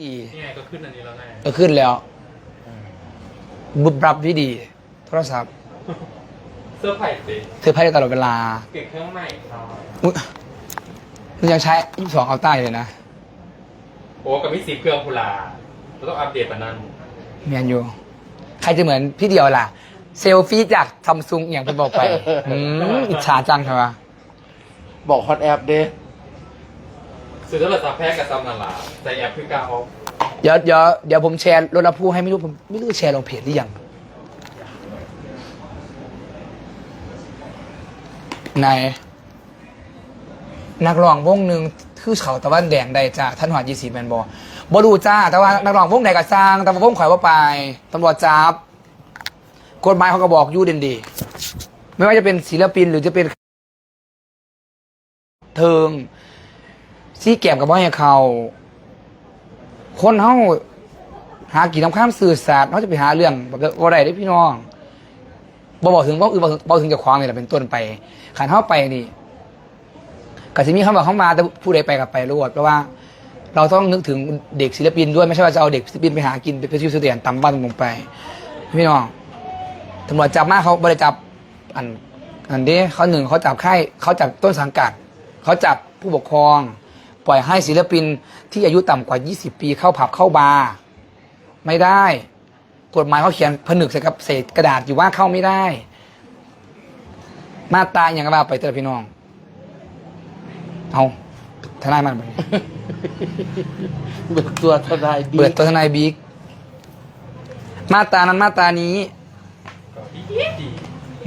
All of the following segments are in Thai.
ดีนี่ไงก็ขึ้นอันนี้แล้วไงก็ขึ้นแล้วบุบรับพี่ดี โทรศัพท์เสื้อไผ่สิเธอพายได้ตลอดเวลาเก็บเครื่องใหม่ครับอุ๊ยมันยังใช้ยี่สองเอาใต้เลยนะโอ้กับมิสีเครื่องพุลาเราต้องอัปเดตปะนั้นเมียนอยู่ ใครจะเหมือนพี่เดียวล่ะ เซลฟี่จากซัมซุงอย่างที่บอกไป อืมอิจฉาจังใช่ปะบอกฮอตแอปเด้ ซื้อโทรศัพท์แพ้กับซัมนาลาใจแอปคือการออฟเดี๋ยวเดี๋ยวเดี๋ยวผมแชร์รถรับผู้ให้ไม่รู้ผมไม่รู้แชร์ลงเพจหรือยังในนักร้องวงหนึ่งคือเขาตะวันแดงใดจ้าท่านหวานยี่สีแมนบอบอดูจ้า แต่ว่านักร้องวงใดก็สร้างแต่ว่าวงข่อยว่าไปตำรวจจับกฎหมายเขาก็บอกยู่เด่นดี ไม่ว่าจะเป็นศิลปินหรือจะเป็นเทิง ซี่แก้มกับว่าให้เขา คนเฮาหากินทำข้ามสื่อสารเขาจะไปหาเรื่องแบบว่าไรได้พี่น้องบอบอกถึงบอกอื่นบอกถึงบอกถึงจะคว้างนี่แหละเป็นต้นไปขันเข้าไปนี่กสิมีคำบอกเข้ามาแต่ผู้ใดไปกับไปรวดเพราะว่า เราต้องนึกถึงเด็กศิลปินด้วยไม่ใช่ว่าจะเอาเด็กศิลปินไปหากินไปซื้อเสียนตำบ้านลงไป พี่น้องตำรวจจับมากเขาบริจับอันอันนี้เขาหนึ่งเขาจับค่ายเขาจับต้นสังกัด เขาจับผู้ปกครอง ปล่อยให้ศิลปินที่อายุต่ำกว่า 20 ปีเข้าผับเข้าบาร์ไม่ได้ กฎหมายเขาเขียนผนึกใส่กับเศษกระดาษอยู่ว่าเข้าไม่ได้ มาตราอย่างไรไปเตอพี่น้อง เอาทนายมันไปเบิกตัวทนายบีเปิดตัวทนายบิ๊กมาตรานั้นมาตรานี้ก็ดีดี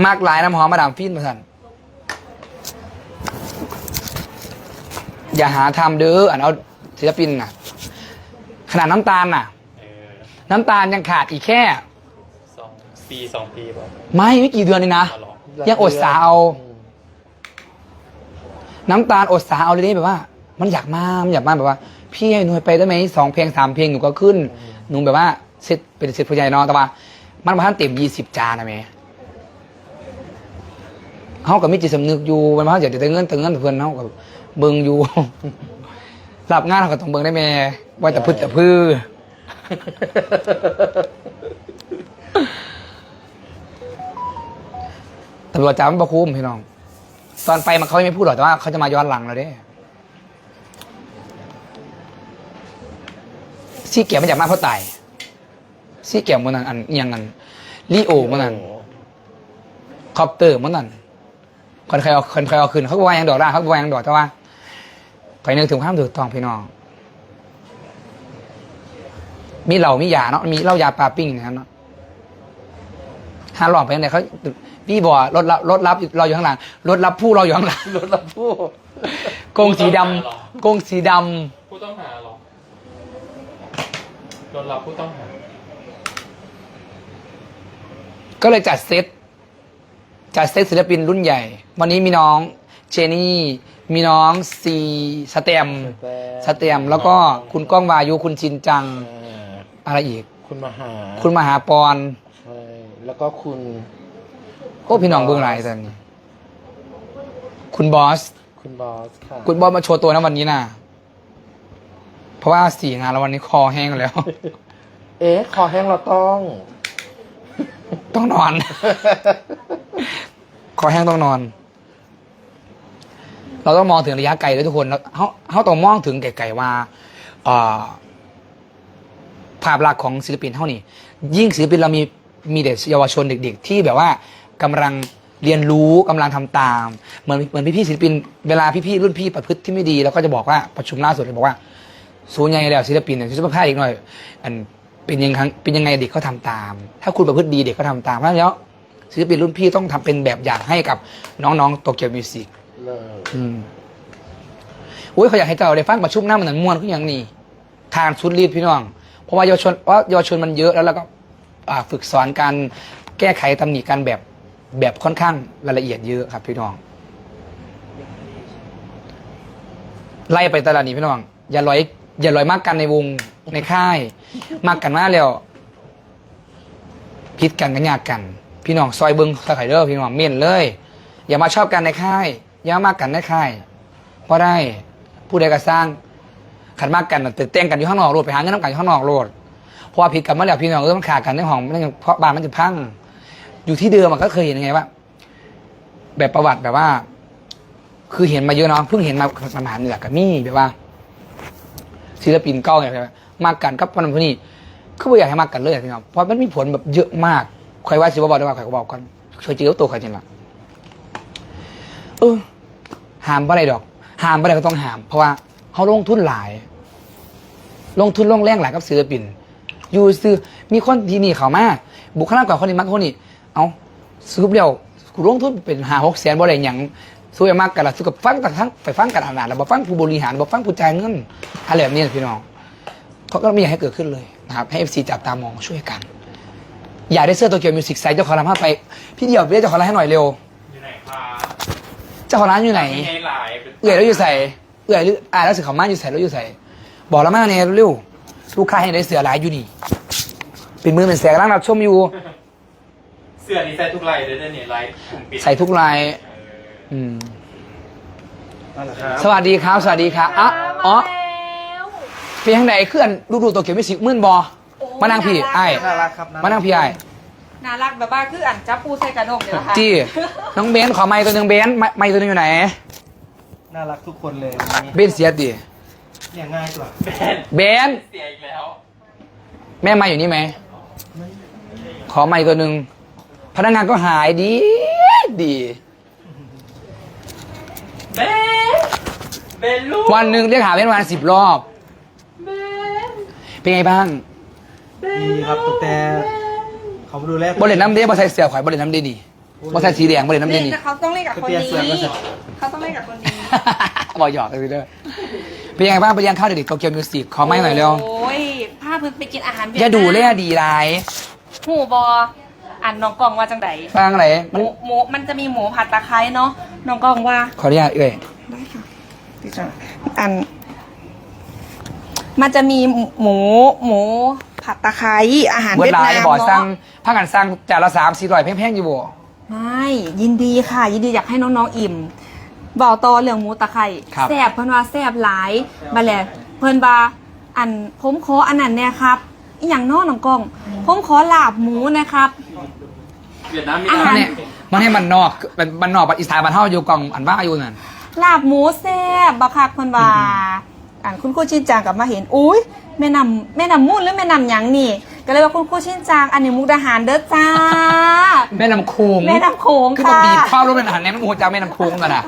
มากหลายน้ำหอมมาดามฟินมาสัน อย่าหาทำเด้ออันเอาศิลปินน่ะ ขนาดน้ำตาลน่ะ เออน้ำตาลยังขาดอีกแค่ สองปีสองปีบอกไม่ไม่กี่เดือนเลยนะ ตลอดยังอดสาเอา น้ำตาลอดสาเอาเลยนี่แบบว่า มันอยากมา มันอยากมาแบบว่า พี่ให้หนูไปได้ไหมสองเพลงสามเพลงหนูก็ขึ้น หนูแบบว่าเสร็จเป็นเสร็จผู้ใหญ่เนอะแต่ว่า มันมาทันเต็มยี่สิบจานนะแม่เขากับมิจิตสำนึกอยู่มันมาอยากจะได้เงินแต่เงินเพื่อนเขากับ เบิงอยู่ รับงานเขาก็ต้องเบิงได้แม่ว่าแต่พึ่แต่พื้อตำรวจจับมันประคุมพี่น้อง ตอนไปมันเขาไม่พูดหรอกแต่ว่าเขาจะมาย้อนหลังเราเด้ซี่เกียมมันจากมาเพราะตายซี่เกียมมันนั่นอันเอียงกันลีโอมันนั่นคอปเตอร์มันนั่นคนใครเอาคนใครเอาคืนเขาก็ว่ายังดอกได้เขาก็ว่ายังดอกแต่ว่า ไปนึกถึงความถูกต้องพี่น้อง มีเหล่ามียาเนาะมีเหล้ายาปลาปิ้งนะครับเนาะห้าหลอดไปยังไงเขาพี่บอกรถรับรถรับรออยู่ข้างหลังรถรับผู้รออยู่ข้างหลังรถรับผู้กงสีดำกงสีดผู้ต้องหาเหรอโดนรับผู้ต้องหาำก็เลยจัดเซตจัดเซตศิลปินรุ่นใหญ่ วันนี้มีน้อง เจนี่ มีน้องซีสเตมสเตมแล้วก็คุณก้องวายุคุณชินจังอ่าอะไรอีก คุณมหา คุณมหาปอนใช่แล้วก็คุณโอ้พี่น้องเบื้องหลายแต่นี่คุณบอส คุณบอสค่ะคุณบอสมาโชว์ตัวนะวันนี้นะเพราะว่าสี่งานแล้ววันนี้คอแห้งแล้ว เอ๊ะคอแห้งเราต้อง ต้องนอน คอแห้งต้องนอน เราต้องมองถึงระยะไกลด้วยทุกคนเขาเขาต้องมองถึงไกลๆว่าภาพลักษณ์ของศิลปินเท่านี้ ยิ่งศิลปินเรามีมีเด็กเยาวชนเด็ก ๆ ที่แบบว่ากำลังเรียนรู้กำลังทำตาม เหมือนเหมือนพี่ๆศิลปินเวลาพี่ๆรุ่นพี่ประพฤติที่ไม่ดีเราก็จะบอกว่าประชุมล่าสุดเลยบอกว่าสูญใหญ่แล้วศิลปินเนี่ยสุภาพอีกหน่อย อันเป็นยังไงเป็นยังไงเด็กเขาทำตาม ถ้าคุณประพฤติดีเด็กเขาทำตามเพราะฉะนั้นศิลปินรุ่นพี่ต้องทำเป็นแบบอย่างให้กับน้องๆโตเกียวมิวสิก อืมอุ้ยเขาอยากให้เจ้าได้ฟังประชุมหน้ามันนั้นม่วนขึ้นอย่างนี้ทางชุดรีดพี่น้อง เพราะว่าเยาวชนว่าเยาวชนมันเยอะแล้วเราก็อ่าฝึกสอนการแก้ไขตำหนิกันแบบแบบค่อนข้างรายละเอียดเยอะครับพี่น้อง ไล่ไปตลาดนี้พี่น้อง อย่าลอย อย่าลอยมากกันในวงในค่าย มากกันมากแล้วพิษกันกันยากกัน พี่น้องซอยเบิงซอยไข่เด้อพี่น้องเม่นเลย อย่ามาชอบกันในค่าย อย่ามากกันในค่ายเพราะได้ผู้ใดก็สร้างขันมากกันน่ะแต่แต่งกันอยู่ข้างนอกโลดไปหาเงินน้ำกันอยู่ข้างนอกโลดเพราะว่าผิดกันมื่อแล้วพี่น้องเออมันขาดกันในห้องมันเพราะบ้านมันจะพัง อยู่ที่เดิมมันก็เคยเห็นยังไงว่า แบบประวัติแบบว่า คือเห็นมาเยอะเนาะเพิ่งเห็นมาประมาณนี่แหละกับมี่แบบว่าศิลปินเก้าไงแบบมากกันกับคนนั้นคนนี้ก็ไม่อยากให้มากกันเลยพี่น้องเพราะมันมีผลแบบเยอะมากใครว่าสิว่าบอกได้ว่าใครก็บอกกันเคยเจอตัวใครจริงละเออ ห้ามอะไรดอกห้ามอะไรก็ต้องห้าม เพราะว่าเขาลงทุนหลาย ลงทุนลงแรงหลายกับศิลปิน อยู่ซื้อมีคนที่นี่เขามาบุคลากรคนนี้มักคนนี้ เอาซื้อเดียวกูลงทุนเป็นหาหกแสนบ่ได้หยังซื้อมากกันละซื้อกับฟังแต่ทั้งไปฟังกันขนาดแล้วบ่ฟังผู้บริหารบ่ฟังผู้จ่ายเงินอะไรแบบนี้พี่น้องเขาก็ไม่อยากให้เกิดขึ้นเลยนะครับให้เอฟซีจับตามองช่วยกัน อยากได้เสื้อโตเกียวมิวสิกไซส์เจ้าของร้านผ้าไป พี่เดียวเรียกเจ้าของร้านให้หน่อยเร็ว จ้าของร้านอยู่ไหนมีไงหลายป็นเอื่อยแล้วอยู่ใส่เอื่อยหรืออ่าแล้วสือเขามาอยู่ใส่แล้วอยู่ใส่บอกแล้วมาเนี่ยเร็วลูกค้าให้ได้เสือหลายอยู่นี่เป็นมือเป็นแสงร่างรับชมอยู่ เสื้อนี้ใส่ทุกลายเลยเนี่ยลายกลุ่มปิดใส่ทุกลายเอออืมนั่นแหละครับ สวัสดีครับ สวัสดีครับอ๋ออ๋อแล้วเป็นยังไงเคลื่อนดูดูตัวเขียวมิวสิกมื่นบอโอ้มานั่งพี่ไอ้น่ารักครับมานั่งพี่ไอ้ น่ารักแบบว่าคืออันจับปูใส่กระดงเดี๋ยวค่ะจี้น้องเบนขอไม้ตัวหนึ่งเบนไม้ไม้ตัวหนึงอยู่ไหน น่ารักทุกคนเลยเบนเสียดิเนี่ยง่ายกว่าแบนเบนเสียอีกแล้ว แม่ไม้อยู่นี่ไหม ขอไม้ตัวหนึ่งพนักงานก็หายดีดี เบนเบนลูกวันหนึ่งเรียกหาเป็นวันสิบรอบ เบนเป็นไงบ้างดีครับแต่ เขามาดูแล บริเวณน้ำเดียบริษัทเสียข่อยบริเวณน้ำเดียดีบริษัทสีแดงบริเวณน้ำเดียนี่ดีแต่เขาต้องเล่นกับคนเปลี่ยนนี้เสื้อก็จะเขาต้องเล่นกับคนนี้ บอกหยอกเลยเด้อเป็นยังไงบ้างไปเรียนข้าวเด็กๆโตเกียวมิวสิกขอไม่หน่อยเร็วโอ้ยพาเพิ่นไปกินอาหารเวียดอย่าดูนมเล่ดีไรายหูบออันน้องกองว่าจังไดฟังอะไรหมันมูหมูมันจะมีหมูผัดตะไคร้เนาะน้องกองว่าขออนุญาตเอ้ยได้ค่ะดิฉันอัน มันจะมีหมูหมู ผัดตะไคร้อาหารเมื่อเวียดลายนามบอกสั่งเนาะถ้ากันสั่งจานละสามสี่ร้อยแพงๆอยู่บ่ไม่ยินดีค่ะ ยินดีอยากให้น้องๆอิ่มบอกต่อเรื่องหมูตะไคร้แซ่บเพิ่นว่าแซ่บหลายมาแหละเพิ่นว่าอันผมขออันนั้นเนี่ยครับอหย่างเน้อน้องกอง ผมขอลาบหมูนะครับเวียดนามมีอามัหารนเนี่ยมันให้มันนอกเป็นมันนอกอีสานบ้านเฮาอยู่กล่องอันว่าอยู่นั่นลาบหมูแซ่บบักคักเพิ่นว่า อันคุณครูชินจางกลับมาเห็นอุ้ยแม่นำแม่นำมูนหรือแม่นำหยังนี่ ก็เลยว่าคุณครูชินจางอันนี้มุกดาหารเด้อจ้า แม่น้ำโค้งแม่น้ำโขงคือมันค่ะบีบข้าวลงเป็นอาหารแม่น้ำโค้งจากแม่น้ำโค้งกันอะ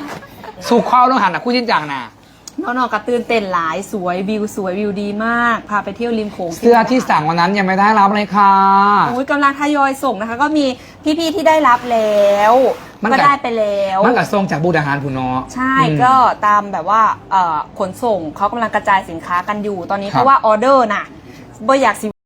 สู่ข้าวลงหันอะคู่จิ้นจังน่ะน้องๆก็ตื่นเต้นหลายสวยวิวสวยวิวดีมาก พาไปเที่ยวริมโขงเสื้อที่สั่งวันนั้นยังไม่ได้รับเลยค่ะโอ้ยกำลังทยอยส่งนะคะ ก็มีพี่ๆที่ได้รับแล้ว มันก็ก็ได้ไปแล้ว มันกับทรงจากบูดาหารผู้เน้อใช่อืมก็ตามแบบว่าเอ่อขนส่งเขากำลังกระจายสินค้ากันอยู่ตอนนี้ ครับ เพราะว่าออเดอร์น่ะบ่อยากสิ